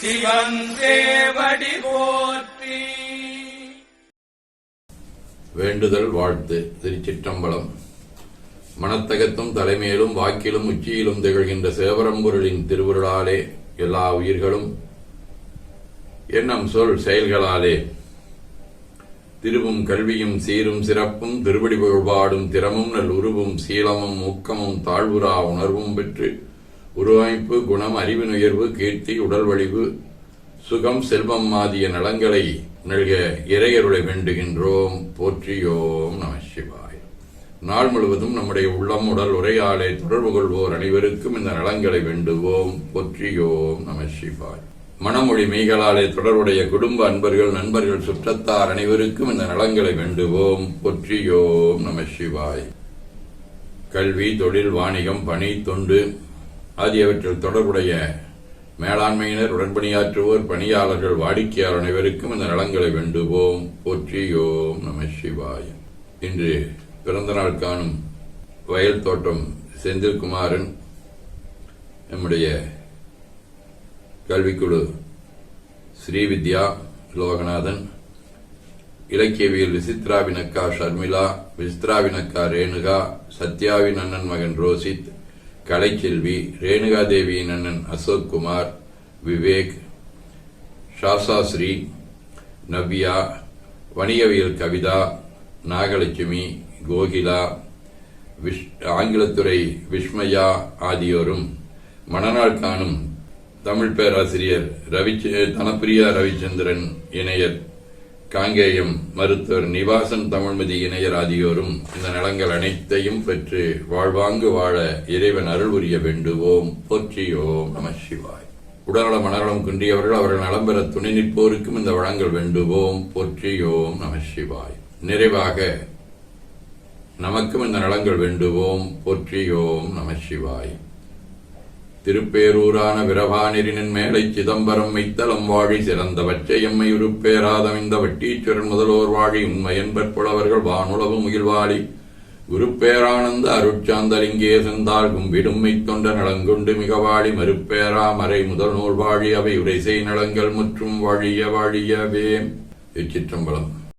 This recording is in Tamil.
சிவன் சேவடி போற்றி. வேண்டுதல் வாழ்த்து திருச்சிற்றம்பலம் மனத்தகத்தும் தலைமையிலும் வாக்கிலும் உச்சியிலும் திகழ்கின்ற சேவரம்பொருளின் திருவுருளாலே எல்லா உயிர்களும் எண்ணம் சொல் செயல்களாலே. திருவும் கல்வியும் சீரும் சிறப்பும் திருவடி புகழ்பாடும் திறமும் நல் உருவும் சீலமும் ஊக்கமும் தாழ்வுரா உணர்வும் பெற்று உருவமைப்பு குணம் அறிவு நுயர்வு கீர்த்தி உடல் வலிவு சுகம் செல்வம் ஆதிய நலங்களை நல்க இறையருளை வேண்டுகின்றோம். போற்றியோம் நம சிவாய். நாள் முழுவதும் நம்முடைய உள்ளம் உடல் உரையாலே தொடர்பு கொள்வோர் அனைவருக்கும் இந்த நலங்களை வேண்டுவோம். போற்றியோம் நம சிவாய். மனமொழி மெய்களாலே தொடர்புடைய குடும்ப அன்பர்கள் நண்பர்கள் சுற்றத்தார் அனைவருக்கும் இந்த நலங்களை வேண்டுவோம். போற்றியோம் நம சிவாய். கல்வி தொழில் வாணிகம் பணி தொண்டு ஆகியவற்றில் தொடர்புடைய மேலாண்மையினர் உடன்பணியாற்றுவோர் பணியாளர்கள் வாடிக்கையாளர் அனைவருக்கும் இந்த நலங்களை வேண்டுவோம். போற்றியோம் நம சிவாய. இன்று பிறந்தநாள் காணும் வயல் தோட்டம் செந்தில்குமாரன் நம்முடைய கல்விக்குழு ஸ்ரீவித்யா லோகநாதன் இலக்கியவியல் விசித்ராவின் அக்கா ஷர்மிளா விசித்ராவின் அக்கா ரேணுகா சத்யாவின் அண்ணன் மகன் ரோசித் கலைச்செல்வி ரேணுகாதேவியின் அண்ணன் அசோக் குமார் விவேக் ஷாசாஸ்ரீ நவ்யா வணிகவியல் கவிதா நாகலட்சுமி கோகிலா விஷ் ஆங்கிலத்துறை விஸ்மயா ஆகியோரும் மணநாள் காணும் தமிழ் பேராசிரியர் ரவி தனப்பிரியா ரவிச்சந்திரன் இணையர். காங்கேயம் மருத்துவர் நிவாசன் தமிழ்மதி இணையர் ஆகியோரும் இந்த நலங்கள் அனைத்தையும் பெற்று வாழ்வாங்கு வாழ இறைவன் அருள் புரிய வேண்டுவோம். போற்றியோம் நம சிவாய். உடல்நலம் மனநலம் குன்றியவர்கள் அவர்கள் நலம் பெற துணை நிற்போருக்கும் இந்த வளங்கள் வேண்டுவோம். போற்றியோம் நம சிவாய். நிறைவாக நமக்கும் இந்த நலங்கள் வேண்டுவோம். போற்றியோம் நம சிவாய். திருப்பேரூரான விரவானிரினின் மேலை சிதம்பரம் மைத்தலம் வாழி சிறந்த பச்சையம்மை உருப்பேராதமிந்த வட்டீச்சுரன் முதல்வோர் வாழி உண்மையன்பற் புலவர்கள் வானுளவு முகில்வாழி. குருப்பேரானந்த அருட்சாந்தலிங்கே செந்தால் கும்பிடும்மை தொண்ட நலங்கொண்டு மிகவாழி மறுப்பேரா மறை முதல் நூல் வாழி அவை உரைசை நலங்கள் மற்றும் வாழிய வாழியவே. இச்சிற்றம்பலம்